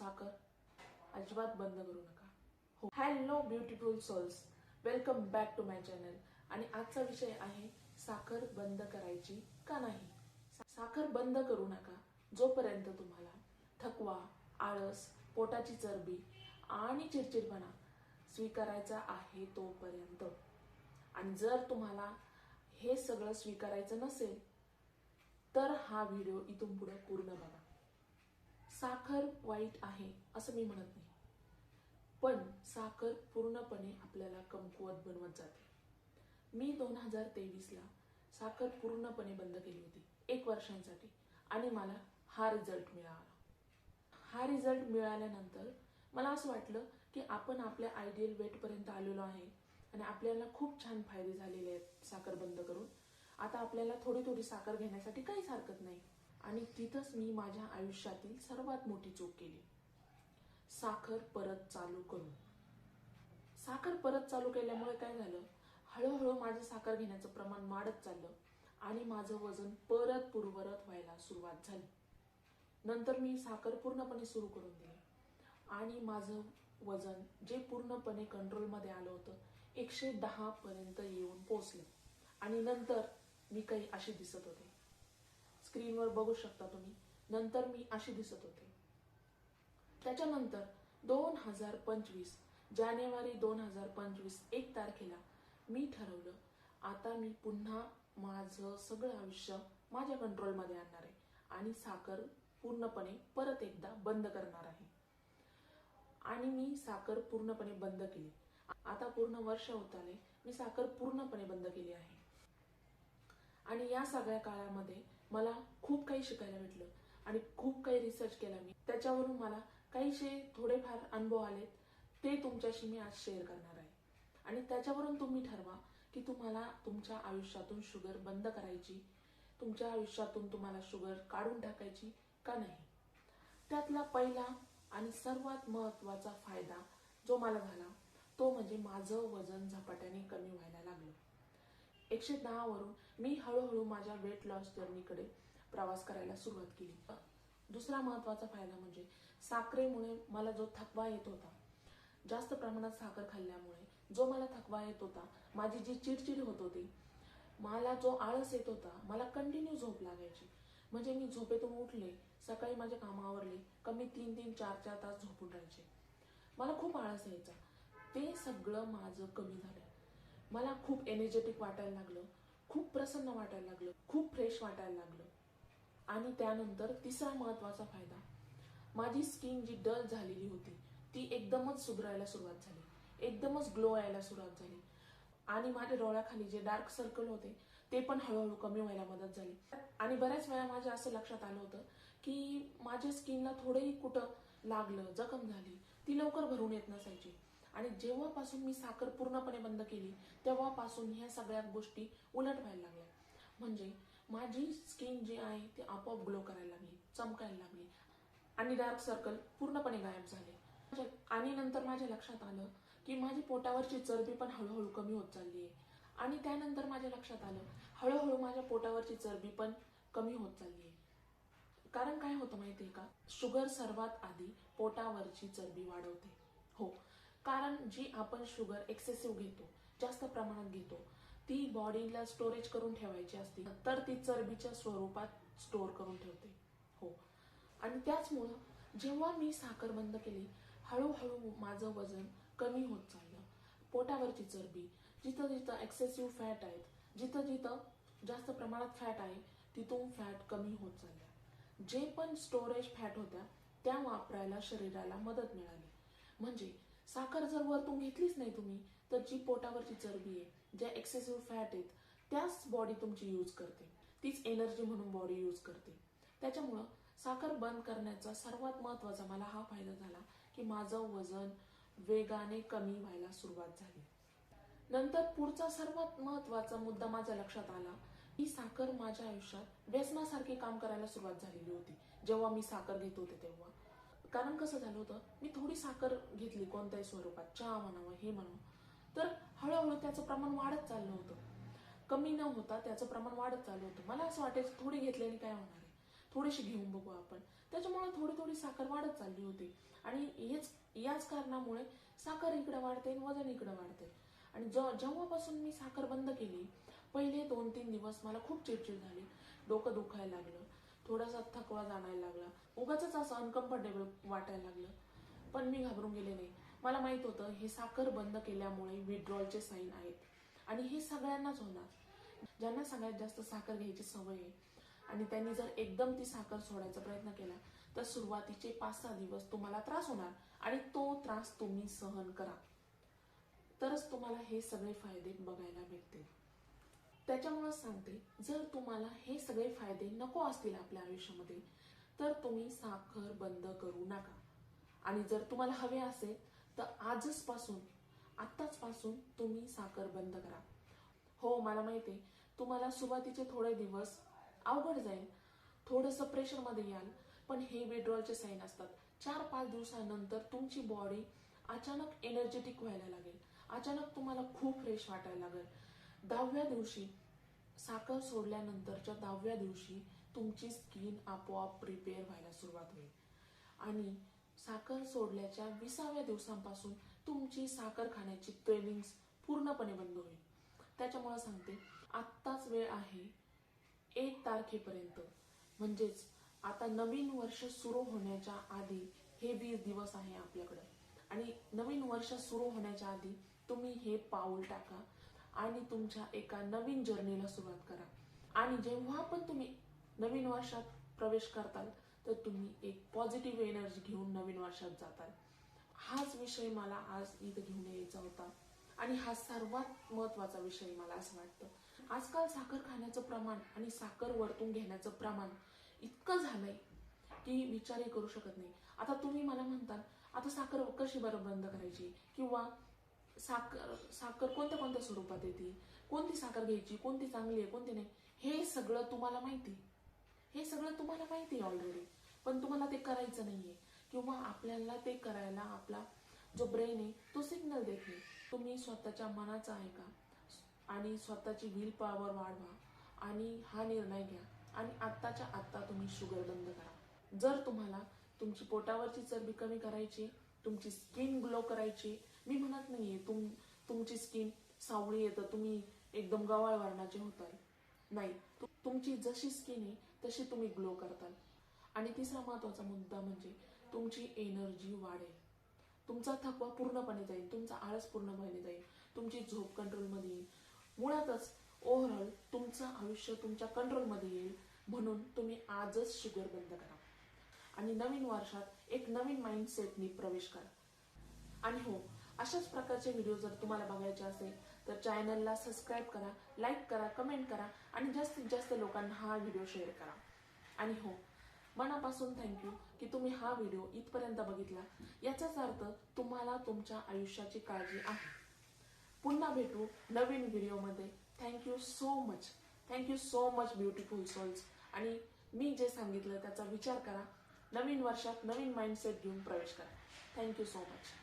साखर अजिबात बंद करू नका. हो. Hello beautiful souls welcome back to my channel आणि आजचा विषय आहे साखर बंद करायची का नाही? साखर बंद करू नका जोपर्यंत तुम्हाला थकवा आळस पोटाची चरबी आणि चिडचिडपणा स्वीकारायचा आहे तोपर्यंत. आणि जर तुम्हाला हे सगळं स्वीकारायचं नसेल तर हा व्हिडिओ इथून पुढे पूर्ण बघा. साखर वाईट आहे असं मी म्हणत नाही. पण साखर पूर्णपणे आपल्याला कमकुवत बनवत जाते. मी दोन हजार तेवीसला साखर पूर्णपणे बंद केली होती एक वर्षांसाठी आणि मला हा रिझल्ट मिळाला. हा रिझल्ट मिळाल्यानंतर मला असं वाटलं की आपण आपल्या आयडियल वेटपर्यंत आलेलो आहे आणि आपल्याला खूप छान फायदे झालेले आहेत साखर बंद करून. आता आपल्याला थोडी थोडी साखर घेण्यासाठी काहीच हरकत नाही. आणि तिथंच मी माझ्या आयुष्यातील सर्वात मोठी चूक केली. साखर परत चालू करू. साखर परत चालू केल्यामुळे काय झालं? हळूहळू माझं साखर घेण्याचं प्रमाण वाढत चाललं आणि माझं वजन परत पूर्वरत व्हायला सुरुवात झाली. नंतर मी साखर पूर्णपणे सुरू करून दिली. आणि माझं वजन जे पूर्णपणे कंट्रोलमध्ये आलं होतं एकशे दहा पर्यंत येऊन पोचलं आणि नंतर मी काही अशी दिसत होते. स्क्रीनवर बघू शकता तुम्ही. नंतर मी अशी दिसत होते. त्याच्यानंतर दोन हजार पंचवीस जानेवारी दोन हजार पंचवीस एक तारखेला मी ठरवलं आता मी पुन्हा माझं सगळं आयुष्य माझ्या कंट्रोलमध्ये आणणार आहे आणि साखर पूर्णपणे परत एकदा बंद करणार आहे. आणि मी साखर पूर्णपणे बंद केली. आता पूर्ण वर्ष होत आले मी साखर पूर्णपणे बंद केली आहे. आणि या सगळ्या काळामध्ये मला खूप काही शिकायला भेटलं आणि खूप काही रिसर्च केला मी. त्याच्यावरून मला काहीशे थोडेफार अनुभव आलेत. ते तुमच्याशी मी आज शेअर करणार आहे. आणि त्याच्यावरून तुम्ही ठरवा की तुम्हाला तुमच्या आयुष्यातून शुगर बंद करायची तुमच्या आयुष्यातून तुम्हाला शुगर काढून टाकायची का नाही? त्यातला पहिला आणि सर्वात महत्त्वाचा फायदा जो मला झाला तो म्हणजे माझं वजन झपाट्याने कमी व्हायला लागलं. एकशे दहावरून मी हळूहळू माझ्या वेट लॉस जर्नीकडे प्रवास करायला सुरुवात केली. दुसरा महत्त्वाचा फायदा म्हणजे साखरेमुळे मला जो थकवा येत होता जास्त प्रमाणात साखर खाल्ल्यामुळे जो मला थकवा येत होता माझी जी चिडचिड होत होती मला जो आळस येत होता मला कंटिन्यू झोप लागायची. म्हणजे मी झोपेतून उठले सकाळी माझे कामावरले कमी तीन तीन चार चार तास झोपून राहायचे. मला खूप आळस यायचा. ते सगळं माझं कमी झालं. मला खूप एनर्जेटिक वाटायला लागलं. खूप प्रसन्न वाटायला लागलं. खूप फ्रेश वाटायला लागलं. आणि त्यानंतर तिसरा महत्त्वाचा फायदा. माझी स्किन जी डल झालेली होती ती एकदमच सुधरायला सुरुवात झाली. एकदमच ग्लो यायला सुरुवात झाली. आणि माझ्या डोळ्याखाली जे डार्क सर्कल होते ते पण हळूहळू कमी व्हायला मदत झाली. आणि बऱ्याच वेळा माझ्या असं लक्षात आलं होतं की माझ्या स्किनला थोडंही कुठं लागलं जखम झाली ती लवकर भरून येत नसायची. आणि जेव्हापासून मी साखर पूर्णपणे बंद केली तेव्हापासून ह्या सगळ्या गोष्टी उलट व्हायला लागल्या. म्हणजे माझी स्किन जी आहे ती आपोआप ग्लो करायला लागली चमकायला लागली आणि डार्क सर्कल पूर्णपणे गायब झाले. म्हणजे आणि नंतर माझ्या लक्षात आलं की माझी पोटावरची चरबी पण हळूहळू कमी होत चालली आहे आणि त्यानंतर माझ्या लक्षात आलं हळूहळू माझ्या पोटावरची चरबी पण कमी होत चालली आहे कारण काय होतं माहितीये का? शुगर सर्वात आधी पोटावरची चरबी वाढवते. हो कारण जी आपण शुगर एक्सेसिव्ह घेतो जास्त प्रमाणात घेतो ती बॉडीला स्टोरेज करून ठेवायची असते तर ती चरबीच्या स्वरूपात स्टोअर करून ठेवते. हो. आणि त्याचमुळं जेव्हा मी साखर बंद केली हळूहळू माझं वजन कमी होत चाललं. पोटावरची चरबी जिथं जिथं एक्सेसिव्ह फॅट आहेत जिथं जिथं जास्त प्रमाणात फॅट आहे तिथून फॅट कमी होत चालल्या. जे पण स्टोरेज फॅट होत्या त्या वापरायला शरीराला मदत मिळाली. म्हणजे साखर जर वरतून घेतलीच नाही तुम्ही तर जी पोटावरची चरबी आहे ज्या एक्सेसिव्ह फॅट आहेत त्याच बॉडी तुमची यूज करते. तीच एनर्जी म्हणून बॉडी यूज करते. त्याच्यामुळं साखर बंद करण्याचा सर्वात महत्त्वाचा मला हा फायदा झाला की माझं वजन वेगाने कमी व्हायला सुरुवात झाली. नंतर पुढचा सर्वात महत्त्वाचा मुद्दा माझ्या लक्षात आला ही साखर माझ्या आयुष्यात व्यसनासारखी काम करायला सुरुवात झालेली होती. जेव्हा मी साखर घेत होते तेव्हा. कारण कसं झालं होतं? मी थोडी साखर घेतली कोणत्याही स्वरूपात चहा म्हणावं हे म्हणावं. तर हळूहळू त्याचं प्रमाण वाढत चाललं होतं. कमी न होता त्याचं प्रमाण वाढत चाललं होतं. मला असं वाटायचं थोडी घेतल्याने काय होणार आहे? थोडीशी घेऊन बघू आपण. त्याच्यामुळे थोडी थोडी साखर वाढत चालली होती. आणि हेच याच कारणामुळे साखर इकडे वाढते आणि वजन इकडे वाढते. आणि ज- जेव्हापासून मी साखर बंद केली पहिले दोन तीन दिवस मला खूप चिडचिड झाली. डोकं दुखायला लागलं. थोडासा थकवा जाणायला लागला. उगाच असं अनकम्फर्टेबल वाटायला लागलं. पण मी घाबरून गेले नाही. मला माहीत होतं हे साखर बंद केल्यामुळे विड्रॉलचे साईन आहेत. आणि हे सगळ्यांनाच होणार. ज्यांना सगळ्यात जास्त साखर घ्यायची सवय आहे आणि त्यांनी जर एकदम ती साखर सोडायचा प्रयत्न केला तर सुरुवातीचे पाच सहा दिवस तुम्हाला त्रास होणार आणि तो त्रास तुम्ही सहन करा. तरच तुम्हाला हे सगळे फायदे बघायला भेटतील. त्याच्यामुळे सांगते जर तुम्हाला हे सगळे फायदे नको असतील आपल्या आयुष्यामध्ये तर तुम्ही साखर बंद करू नका. आणि जर तुम्हाला हवे असेल तर आजच पासून आत्ताच पासून तुम्ही साखर बंद करा. हो मला माहिती आहे तुम्हाला सुरुवातीचे थोडे दिवस अवघड जाईल थोडंसं प्रेशरमध्ये याल पण हे विड्रॉलचे साईन असतात. चार पाच दिवसानंतर तुमची बॉडी अचानक एनर्जेटिक व्हायला लागेल. अचानक तुम्हाला खूप फ्रेश वाटायला लागेल. दहाव्या दिवशी साखर सोडल्यानंतरच्या दहाव्या दिवशी तुमची स्किन आपोआप प्रिपेअर व्हायला सुरुवात होईल. आणि साखर सोडल्याच्या विसाव्या दिवसांपासून तुमची साखर खाण्याची क्रेविंग्स पूर्णपणे बंद होईल. त्याच्यामुळे सांगते आत्ताच वेळ आहे एक तारखेपर्यंत. म्हणजेच आता नवीन वर्ष सुरू होण्याच्या आधी हे वीस दिवस आहे आपल्याकडे. आणि नवीन वर्ष सुरू होण्याच्या आधी तुम्ही हे पाऊल टाका. आणि तुमच्या एका नवीन जर्नीला सुरुवात करा. आणि जेव्हा पण तुम्ही नवीन वर्षात प्रवेश करताल तर तुम्ही एक पॉझिटिव्ह एनर्जी घेऊन नवीन वर्षात जाताल. हाच विषय मला आज इथं घेऊन यायचा होता. आणि हा सर्वात महत्त्वाचा विषय मला असं वाटतं. आजकाल साखर खाण्याचं प्रमाण आणि साखर वरतून घेण्याचं प्रमाण इतकं झालंय की विचारही करू शकत नाही. आता तुम्ही मला म्हणताल आता साखर कशी बरं बंद करायची? किंवा साखर साखर कोणत्या कोणत्या स्वरूपात येते कोणती साखर घ्यायची? कोणती चांगली आहे? कोणती नाही? हे सगळं तुम्हाला माहिती. हे सगळं तुम्हाला माहिती आहे ऑलरेडी पण तुम्हाला ते करायचं नाहीये. किंवा आपल्याला ते करायला आपला जो ब्रेन आहे तो सिग्नल देत नाही. तुम्ही स्वतःच्या मनाचा ऐका. आणि स्वतःची व्हील पॉवर वाढवा. आणि हा निर्णय घ्या. आणि आत्ताच्या आत्ता तुम्ही शुगर बंद करा. जर तुम्हाला तुमची पोटावरची चरबी कमी करायची तुमची स्किन ग्लो करायची. मी म्हणत नाहीये तुम तुमची स्किन सावळी येतं तुम्ही एकदम गवाळ वर्णाचे होताल नाही तु- तुमची जशी स्किन आहे तशी तुम्ही ग्लो करताल. आणि तिसरा महत्त्वाचा मुद्दा म्हणजे तुमची एनर्जी वाढेल. तुमचा थकवा पूर्णपणे जाईल तुमचा आळस पूर्णपणे जाईल तुमची झोप कंट्रोलमध्ये येईल. मुळातच ओव्हरऑल तुमचं आयुष्य तुमच्या कंट्रोलमध्ये येईल म्हणून तुम्ही आजच शुगर बंद करा. आणि नवीन वर्षात एक नवीन माइंडसेटनी प्रवेश करा. आणि हो अशाच प्रकारचे व्हिडिओ जर तुम्हाला बघायचे असेल तर चॅनलला सबस्क्राईब करा लाईक करा कमेंट करा आणि जास्तीत जास्त लोकांना हा व्हिडिओ शेअर करा. आणि हो मनापासून थँक्यू की तुम्ही हा व्हिडिओ इथपर्यंत बघितला. याचाच अर्थ तुम्हाला तुमच्या आयुष्याची काळजी आहे. पुन्हा भेटू नवीन व्हिडिओमध्ये thank you so much thank you so much beautiful souls आणि मी जे सांगितलं त्याचा विचार करा. नवीन वर्षात नवीन माइंडसेट घेऊन प्रवेश करा. Thank you so much